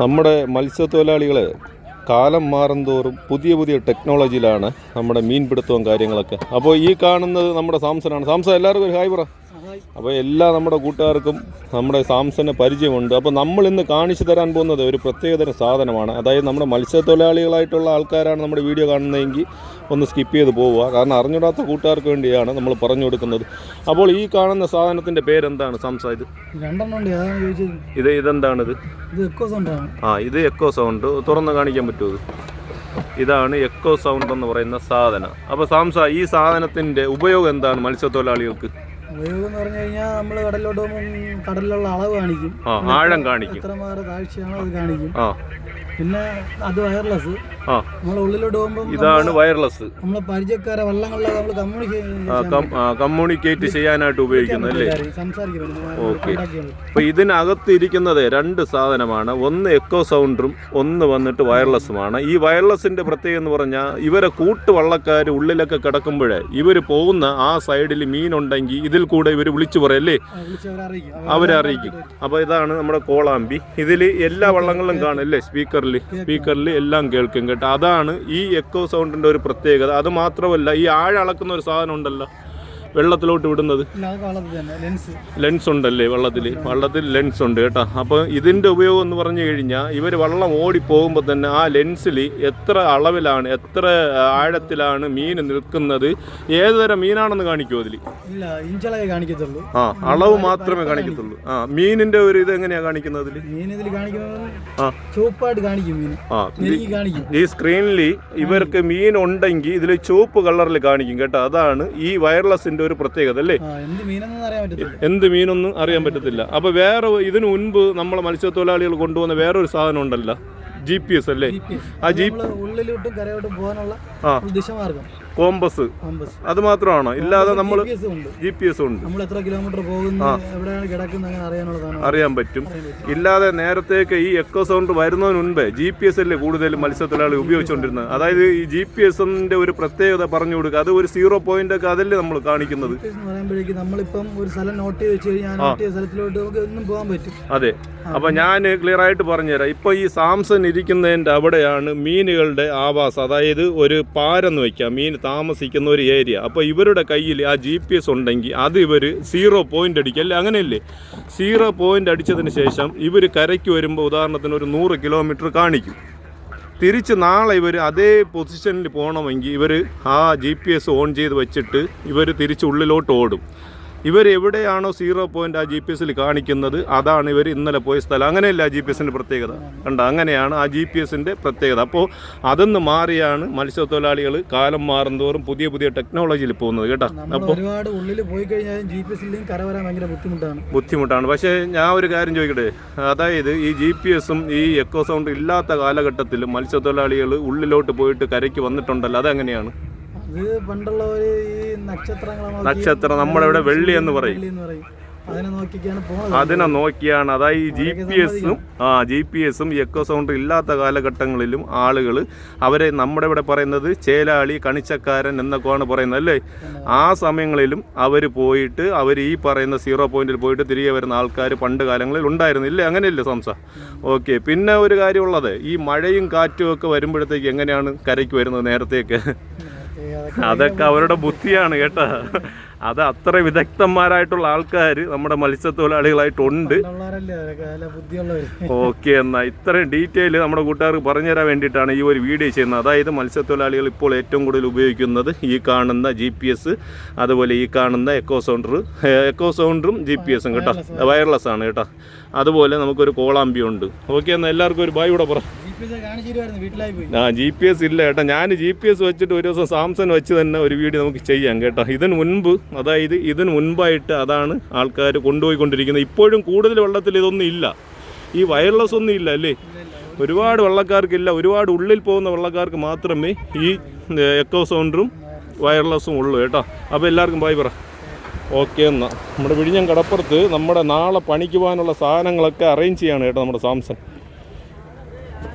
നമ്മുടെ മത്സ്യത്തൊഴിലാളികൾ കാലം മാറുന്തോറും പുതിയ പുതിയ ടെക്നോളജിയിലാണ് നമ്മുടെ മീൻപിടുത്തവും കാര്യങ്ങളൊക്കെ. അപ്പോൾ ഈ കാണുന്നത് നമ്മുടെ സാംസനാണ് സാംസൺ എല്ലാവർക്കും ഒരു ഹായ് പറ. അപ്പോൾ എല്ലാ നമ്മുടെ കൂട്ടുകാർക്കും നമ്മുടെ സാംസനെ പരിചയമുണ്ട്. അപ്പോൾ നമ്മൾ ഇന്ന് കാണിച്ചു തരാൻ പോകുന്നത് ഒരു പ്രത്യേകതരം സാധനമാണ്. അതായത് നമ്മുടെ മത്സ്യത്തൊഴിലാളികളായിട്ടുള്ള ആൾക്കാരാണ് നമ്മുടെ വീഡിയോ കാണുന്നതെങ്കിൽ ഒന്ന് സ്കിപ്പ് ചെയ്ത് പോവുക. കാരണം അറിഞ്ഞൂടാത്ത കൂട്ടുകാർക്ക് വേണ്ടിയാണ് നമ്മൾ പറഞ്ഞു കൊടുക്കുന്നത്. അപ്പോൾ ഈ കാണുന്ന സാധനത്തിന്റെ പേരെന്താണ് സാംസ ഇത്? ഇത് ഇതെന്താണിത്? ആ ഇത് എക്കോ സൗണ്ട് തുറന്ന് കാണിക്കാൻ പറ്റുമോ ഇത്? ഇതാണ് എക്കോ സൗണ്ട് എന്ന് പറയുന്ന സാധനം. അപ്പോൾ സാംസ ഈ സാധനത്തിന്റെ ഉപയോഗം എന്താണ് മത്സ്യത്തൊഴിലാളികൾക്ക്? ഉപയോഗം എന്ന് പറഞ്ഞു കഴിഞ്ഞാൽ നമ്മൾ കടലിലോട്ട് പോകുമ്പോൾ കടലിലുള്ള അളവ് കാണിക്കും. ആ ആഴം കാണിക്കും. എത്ര മാറി താഴ്ചയാണോ അത് കാണിക്കും. ആ. പിന്നെ അത് വയർലെസ് ആ. നമ്മൾ ഉള്ളിലോട്ട് പോകുമ്പോൾ ഇതാണ് വയർലെസ് നമ്മളെ പരിചയക്കാരെ വള്ളങ്ങളിലൊക്കെ നമ്മൾ കമ്മ്യൂണിക്കേറ്റ് കമ്മ്യൂണിക്കേറ്റ് ചെയ്യാനായിട്ട് ഉപയോഗിക്കുന്നത് അല്ലേ? ഓക്കെ. അപ്പോൾ ഇതിനകത്ത് ഇരിക്കുന്നത് രണ്ട് സാധനമാണ്. ഒന്ന് എക്കോ സൗണ്ടറും ഒന്ന് വന്നിട്ട് വയർലെസ്സുമാണ് ഈ വയർലെസ്സിന്റെ പ്രത്യേകത എന്ന് പറഞ്ഞാൽ ഇവരെ കൂട്ടുവള്ളക്കാർ ഉള്ളിലൊക്കെ കിടക്കുമ്പോഴേ ഇവർ പോകുന്ന ആ സൈഡിൽ മീനുണ്ടെങ്കിൽ ഇതിൽ കൂടെ ഇവർ വിളിച്ചു പറയല്ലേ അവരെ അറിയിക്കും. അപ്പോൾ ഇതാണ് നമ്മുടെ കോളാമ്പി. ഇതിൽ എല്ലാ വള്ളങ്ങളിലും കാണും അല്ലേ? സ്പീക്കറിൽ സ്പീക്കറിൽ എല്ലാം കേൾക്കും കേട്ടോ. അതാണ് ഈ എക്കോ സൗണ്ടിന്റെ ഒരു പ്രത്യേകത. അത് മാത്രമല്ല ഈ ആഴ അളക്കുന്ന ഒരു സാധനം ഉണ്ടല്ലോ. വെള്ളത്തിലോട്ട് വിടുന്നത്? ലെൻസ് ഉണ്ടല്ലേ വെള്ളത്തിൽ വെള്ളത്തിൽ ലെൻസ് ഉണ്ട് കേട്ടോ. അപ്പോൾ ഇതിന്റെ ഉപയോഗം എന്ന് പറഞ്ഞു കഴിഞ്ഞാൽ ഇവർ വെള്ളം ഓടി പോകുമ്പോൾ തന്നെ ആ ലെൻസിൽ എത്ര അളവിലാണ് എത്ര ആഴത്തിലാണ് മീൻ നിൽക്കുന്നത്? ഏതുതരം മീനാണെന്ന് കാണിക്കുമോ അതിൽ കാണിക്കത്തുള്ളൂ. ആ അളവ് മാത്രമേ കാണിക്കത്തുള്ളൂ. ആ മീനിന്റെ ഒരു ഇത് എങ്ങനെയാണ് കാണിക്കുന്നത് ഈ സ്ക്രീനിൽ ഇവർക്ക് മീൻ ഉണ്ടെങ്കിൽ ഇതിൽ ചുവപ്പ് കളറിൽ കാണിക്കും കേട്ടോ. അതാണ് ഈ വയർലെസ്സിന്റെ ഒരു പ്രത്യേകത അല്ലേ? എന്ത് മീനൊന്നും അറിയാൻ പറ്റത്തില്ല. അപ്പൊ വേറെ ഇതിനു മുൻപ് നമ്മളെ മത്സ്യത്തൊഴിലാളികൾ കൊണ്ടുവന്ന വേറൊരു സാധനം ഉണ്ടല്ലോ ജി പി എസ് അല്ലേ? ആ ജി ഉള്ളിലോട്ടും കരയോട്ടും പോകാനുള്ള ദിശമാർഗം കോമ്പസ്. അത് മാത്രമാണോ? ഇല്ലാതെ നമ്മൾ ജി പി എസ് ഉണ്ട്. നമ്മൾ എത്ര കിലോമീറ്റർ എവിടെയാണ് കിടക്കുന്നത് അറിയാനുള്ളതാണ് അറിയാൻ പറ്റും. ഇല്ലാതെ നേരത്തേക്ക് ഈ എക്കോ സൗണ്ട് വരുന്നതിന് മുൻപേ ജി പി എസ് അല്ലേ കൂടുതലും മത്സ്യത്തൊഴിലാളി ഉപയോഗിച്ചുകൊണ്ടിരുന്നത്? അതായത് ഈ ജി പി എസിന്റെ ഒരു പ്രത്യേകത പറഞ്ഞു കൊടുക്കുക. അത് ഒരു സീറോ പോയിന്റ് ഒക്കെ അതല്ലേ നമ്മൾ കാണിക്കുന്നത്. GPS എന്ന് പറയുമ്പോഴേക്കും നമ്മളിപ്പം ഒരു സ്ഥലം നോട്ട് ചെയ്ത് വെച്ച് കഴിഞ്ഞാൽ ആ നോട്ട് സ്ഥലത്തിലോട്ട് നമുക്ക് ഒന്നും പോകാൻ പറ്റും. അതെ. അപ്പൊ ഞാൻ ക്ലിയർ ആയിട്ട് പറഞ്ഞുതരാം. ഇപ്പൊ ഈ സാംസൺ ഇരിക്കുന്നതിന്റെ അവിടെയാണ് മീനുകളുടെ ആവാസം. അതായത് ഒരു പാരെന്ന് വെക്കാം. മീൻ താമസിക്കുന്ന ഒരു ഏരിയ. അപ്പോൾ ഇവരുടെ കയ്യിൽ ആ ജി പി എസ് ഉണ്ടെങ്കിൽ അത് ഇവർ സീറോ പോയിന്റ് അടിക്കുക അല്ലേ അങ്ങനെയല്ലേ? സീറോ പോയിന്റ് അടിച്ചതിന് ശേഷം ഇവർ കരയ്ക്ക് വരുമ്പോൾ ഉദാഹരണത്തിന് ഒരു നൂറ് കിലോമീറ്റർ കാണിക്കും. തിരിച്ച് നാളെ ഇവർ അതേ പൊസിഷനിൽ പോകണമെങ്കിൽ ഇവർ ആ ജി പി എസ് ഓൺ ചെയ്ത് വെച്ചിട്ട് ഇവർ തിരിച്ച് ഉള്ളിലോട്ട് ഓടും. ഇവർ എവിടെയാണോ സീറോ പോയിന്റ് ആ ജി പി എസിൽ കാണിക്കുന്നത് അതാണ് ഇവർ ഇന്നലെ പോയ സ്ഥലം. അങ്ങനെയല്ല ആ ജി പി എസിന്റെ പ്രത്യേകത. കണ്ട? അങ്ങനെയാണ് ആ ജി പി എസിന്റെ പ്രത്യേകത. അപ്പോൾ അതെന്ന് മാറിയാണ് മത്സ്യത്തൊഴിലാളികൾ കാലം മാറുന്തോറും പുതിയ പുതിയ ടെക്നോളജിയിൽ പോകുന്നത് കേട്ടോ. അപ്പോൾ ഒരുപാട് ഉള്ളിൽ പോയി കഴിഞ്ഞാൽ ജി പി കര വരാൻ ഭയങ്കര ബുദ്ധിമുട്ടാണ്. ബുദ്ധിമുട്ടാണ്. പക്ഷേ ഞാൻ ഒരു കാര്യം ചോദിക്കട്ടെ? അതായത് ഈ ജി പി എസും ഈ എക്കോ സൗണ്ട് ഇല്ലാത്ത കാലഘട്ടത്തിൽ മത്സ്യത്തൊഴിലാളികൾ ഉള്ളിലോട്ട് പോയിട്ട് കരയ്ക്ക് വന്നിട്ടുണ്ടല്ലോ അതെങ്ങനെയാണ്? അത് പണ്ടുള്ളവര് ഈ നക്ഷത്രങ്ങളെ നക്ഷത്രം നമ്മുടെ ഇവിടെ വെള്ളി എന്ന് പറയും. അതിനെ നോക്കിയാണ്. അതായത് ഈ ജി പി എസും ആ ജി പി എസും എക്കോ സൗണ്ട് ഇല്ലാത്ത കാലഘട്ടങ്ങളിലും ആളുകൾ അവരെ നമ്മുടെ ഇവിടെ പറയുന്നത് ചേലാളി കണിച്ചക്കാരൻ എന്നൊക്കെയാണ് പറയുന്നത് അല്ലേ? ആ സമയങ്ങളിലും അവർ പോയിട്ട് അവർ ഈ പറയുന്ന സീറോ പോയിന്റിൽ പോയിട്ട് തിരികെ വരുന്ന ആൾക്കാർ പണ്ട് കാലങ്ങളിൽ ഉണ്ടായിരുന്നു ഇല്ലേ? അങ്ങനെയല്ലേ സംസ? ഓക്കെ പിന്നെ ഒരു കാര്യമുള്ളത് ഈ മഴയും കാറ്റും ഒക്കെ വരുമ്പോഴത്തേക്ക് എങ്ങനെയാണ് കരയ്ക്ക് വരുന്നത് നേരത്തേക്ക്? ഏ, അതൊക്കെ അവരുടെ ബുദ്ധിയാണ് കേട്ടോ. അത് അത്ര വിദഗ്ധന്മാരായിട്ടുള്ള ആൾക്കാർ നമ്മുടെ മത്സ്യത്തൊഴിലാളികളായിട്ടുണ്ട്. ഓക്കെ എന്നാൽ ഇത്രയും ഡീറ്റെയിൽ നമ്മുടെ കൂട്ടുകാർക്ക് പറഞ്ഞു തരാൻ വേണ്ടിയിട്ടാണ് ഈ ഒരു വീഡിയോ ചെയ്യുന്നത്. അതായത് മത്സ്യത്തൊഴിലാളികൾ ഇപ്പോൾ ഏറ്റവും കൂടുതൽ ഉപയോഗിക്കുന്നത് ഈ കാണുന്ന ജി പി എസ് അതുപോലെ ഈ കാണുന്ന എക്കോ സൗണ്ടർ എക്കോ സൗണ്ടറും ജി പി എസും കേട്ടോ. വയർലെസ് ആണ്. കേട്ടോ. അതുപോലെ നമുക്കൊരു കോളാമ്പി ഉണ്ട്. ഓക്കെ എന്നാൽ എല്ലാവർക്കും ഒരു ബായ് കൂടെ പറ. ആ ജി പി എസ് ഇല്ല കേട്ടോ. ഞാൻ ജി പി എസ് വെച്ചിട്ട് ഒരു ദിവസം സാംസങ് വെച്ച് തന്നെ ഒരു വീഡിയോ നമുക്ക് ചെയ്യാം കേട്ടോ. ഇതിന് മുൻപ് അതായത് ഇതിന് മുൻപായിട്ട് അതാണ് ആൾക്കാർ കൊണ്ടുപോയിക്കൊണ്ടിരിക്കുന്നത്. ഇപ്പോഴും കൂടുതൽ വെള്ളത്തിൽ ഇതൊന്നും ഇല്ല. ഈ വയർലെസ് ഒന്നും ഇല്ല അല്ലേ? ഒരുപാട് വെള്ളക്കാർക്കില്ല. ഒരുപാട് ഉള്ളിൽ പോകുന്ന വെള്ളക്കാർക്ക് മാത്രമേ ഈ എക്കോ സൗണ്ടറും വയർലെസ്സും ഉള്ളൂ കേട്ടോ. അപ്പോൾ എല്ലാവർക്കും ബൈ പറ. ഓക്കെ എന്നാൽ നമ്മുടെ വിഴിഞ്ഞം കടപ്പുറത്ത് നമ്മുടെ നാളെ പണിക്ക് സാധനങ്ങളൊക്കെ അറേഞ്ച് ചെയ്യാണ് കേട്ടോ നമ്മുടെ സാംസങ്